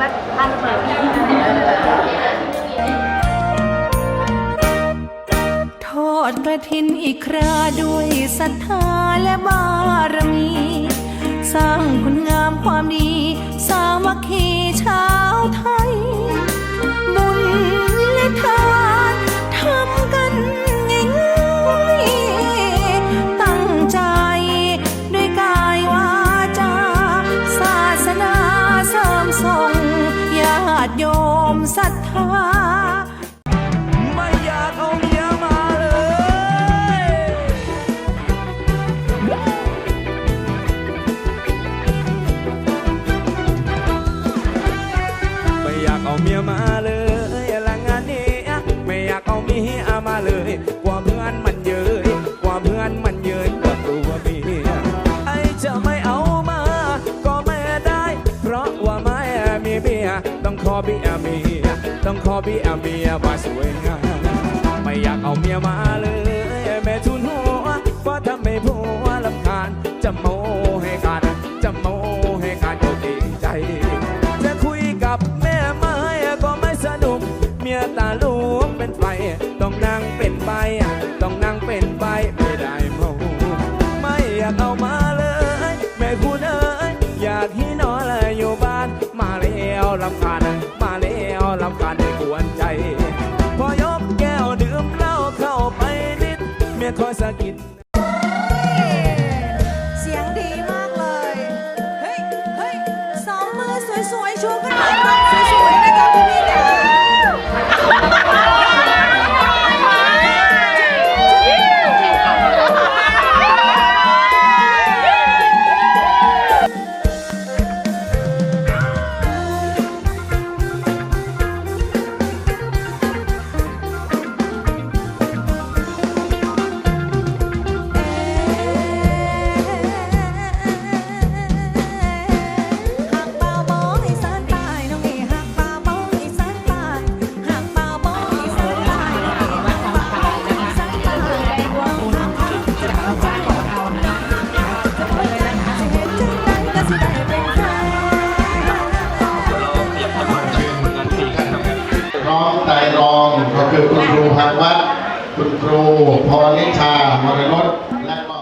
มาท่านเปิดทอดกระถินอีกคราด้วยศรัทธาและบารมี สร้างคุณงามความดี สามัคคีชาวไทย บุญและทาน ไม่อยากเอาเมียมาเลยละงานนี้ไม่อยากเอาเมียมาเลยกว่าเพื่อนมันเยยกว่าเพื่อนมันเยยกว่าตัวเมียไอจะไม่เอามา ก็ไม่ได้ เพราะว่าไม่มีเมียต้องขอเบียเมียต้องขอเบียเมียมาสวยงามไม่อยากเอาเมียมาเลย จะโมให้ขาดจะโมให้ขาดก็เกรงใจ จะคุยกับแม่ไม้ก็ไม่สนุก เมียตาลูกเป็นไฟต้องนั่งเป็น คุณครูพักวัด คุณครูพรนิชามรนตและก็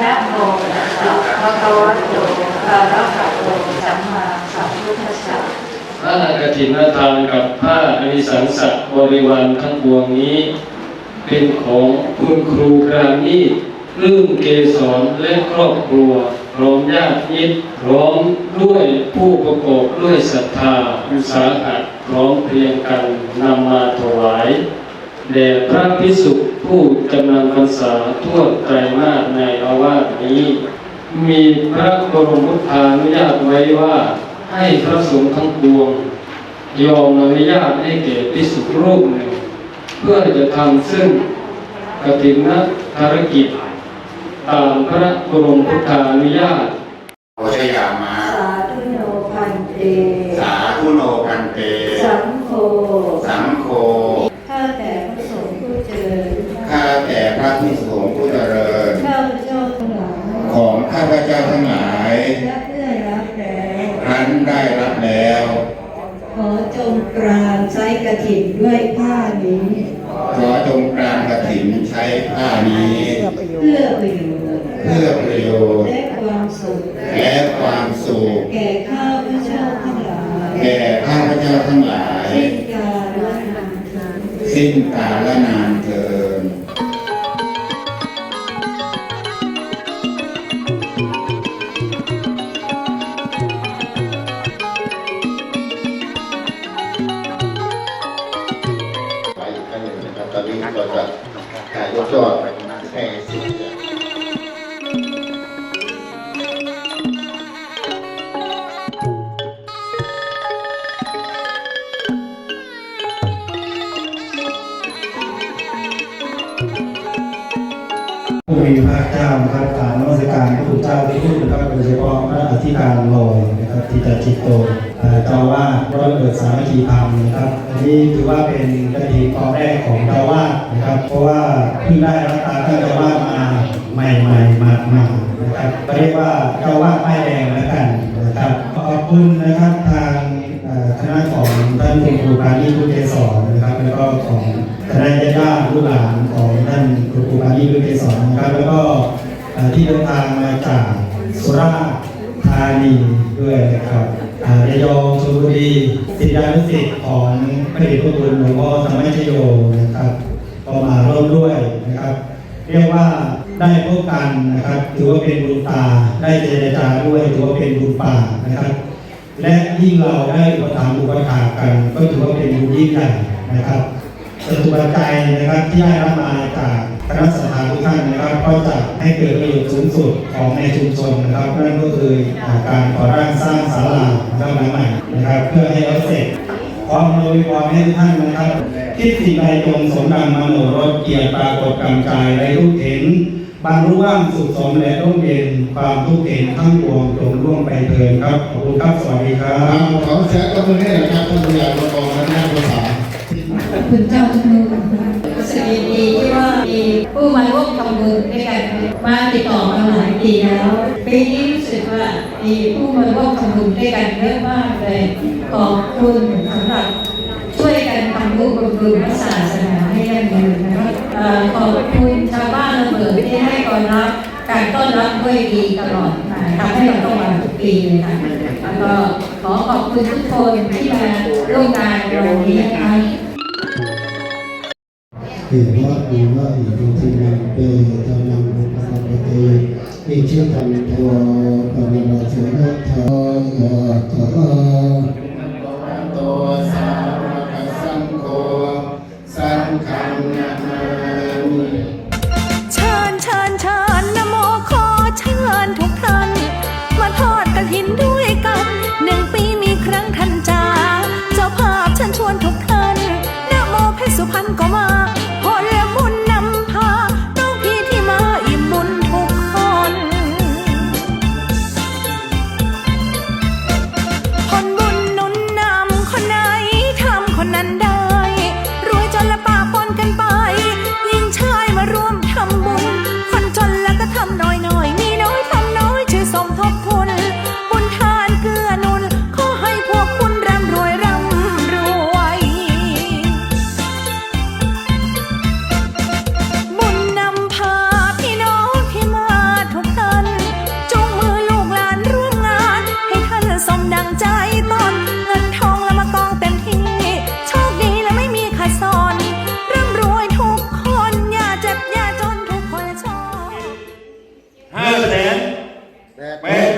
นะโมตัสสะภะคะวะโตอะระหะโตสัมมาสัมพุทธัสสะผ้ากฐินทานกับผ้าอนิสังสะบริวารทั้งปวงนี้ เป็นของคุณครูกรานีปลื้มเกสรและครอบครัว พร้อมญาติมิตรพร้อมด้วยผู้ประกอบด้วยศรัทธาอุตสาหะพร้อมเพรียงกันนำมาถวายแด่พระพิสุผู้จำนำพรรษาทั่วไตรมาสในอาวาสนี้ มีพระบรมพุทธานุญาตไว้ว่าให้พระสงฆ์ทั้งปวง ยอมอนุญาตให้แก่พิสุรูปหนึ่ง เพื่อจะทำซึ่งกฐินนภารกิจ ตามพระบรมพุทธานุญาตโอชยามา สาธุโนพันเต สาธุโนพันเต สังโฆ สังโฆ ข้าแต่พระสงฆ์ผู้เจริญ ข้าแต่พระพิสุสงฆ์ผู้เจริญ ข้าพเจ้าทั้งหลาย ของข้าพเจ้าทั้งหลายและเพื่อรับแล้วครั้นได้รับแล้ว ขอจงกรานใช้กระถิ่นด้วยผ้านี้ขอจงกรา นกฐินใช้ผ้านี้ เพื่อประโยชน์เพื่อประโยชน์และความสุขและความสุขแก่ข้าพเจ้าทั้งหลายแก่ข้าพเจ้าทั้งหลายสิ้นกาลนานเถิดสิ้นกาลนานเทินไปอีกครั้งหนึ่งนะครับตอนนี้เราจะ ถ่ายกยอดให้สิบเนี่ยผู้มีพระเจ้านะครับการนมัสการพระพุทธเจ้าที่พูดนะครับโดยเฉพาะพระอธิการลอยนะครับทิตาจิตโต เอ่เจ้าอาวาดวัดเกิดสามัคคีธรรมนะครับ อันนี้ถือว่าเป็นกระถิ่นกองแรกของเจ้าอาวาดนะครับ เพราะว่าเพิ่งได้รับตาท่านเจ้าอาวาดมาใหม่ๆมาใหม่นะครับเรียกว่าเจ้าอาวาดป้ายแดงแล้วกันนะครับขอบคุณนะครับทางคณะของท่านคุณครูปานีพุทธเกศรนะครับ แล้วก็ของคณะญาติญาลูกหลานของท่านคุณครูปานีพุทธเกศรนะครับ แล้วก็ที่เดินทางมาจากสุราษฎร์ธานีด้วยนะครับ ระยองชลบุรีศิษยานุศิษย์ของพระเดชพระคุณหลวงพ่อธรรมชโยนะครับก็มาร่วมด้วยนะครับ เรียกว่าได้พบกันนะครับ ถือว่าเป็นบุญตา ได้เจรจาด้วยถือว่าเป็นบุญป่านะครับ และยิ่งเราได้อุปถัมภ์อุปถากกัน ก็ถือว่าเป็นบุญยิ่งใหญ่นะครับสตุปัจจัยนะครับที่ได้รับมาจากคณะสัตยาทุกท่านนะครับ ก็จะให้เกิดประโยชน์สูงสุดของในชุมชนนะครับนั่นก็คือการก่อร่างสร้างศาลา วยพรให้ทุกท่านนะครับ คิดสิ่งใดจงสมดังมโนรสเกียรติปรากฏกำกายไรทุกเห็นบรรลุว่างสุขสมและร่มเย็นความทุกข์เห็นทั้งปวงจงร่วงไปเถิดครับขอบคุณครับสวัสดีครับขอเสียงตบมือให้น่อยครับท่านผู้ใหญ่ประกองและนักภาษาคุณเจ้าทุกท่านสึกยินดีที่ว่ามีผู้มาร่วมทำบุญด้วยกันมาติดต่อมาหลายปีแล้วปีนี้รู้สึกว่ามีผู้มาร่วมทำบุญด้วยกันเยอะมากเลยขอบคุณสำหรับช่วยกันทำบุญบำรุงพระศาสนาให้ยั่งยืนนะคะเอ่อขอบคุณชาวบ้านระเบิดที่ให้ต้อนรับการต้อนรับด้วยดีตลอดทำให้เราต้องมาทุกปีเลยค่ะแล้วก็ขอขอบคุณทุกคนที่มาร่วมงานในวันนี้นะคะเห็นว่าดีว่าอีกทีนังเปตานังบุปผาเตอิชิตันตัวปะนาเสนาทายาตาตัวสา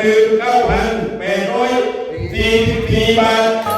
มื่นเก้าพันแปดร้อยสี่สิบสี่บาท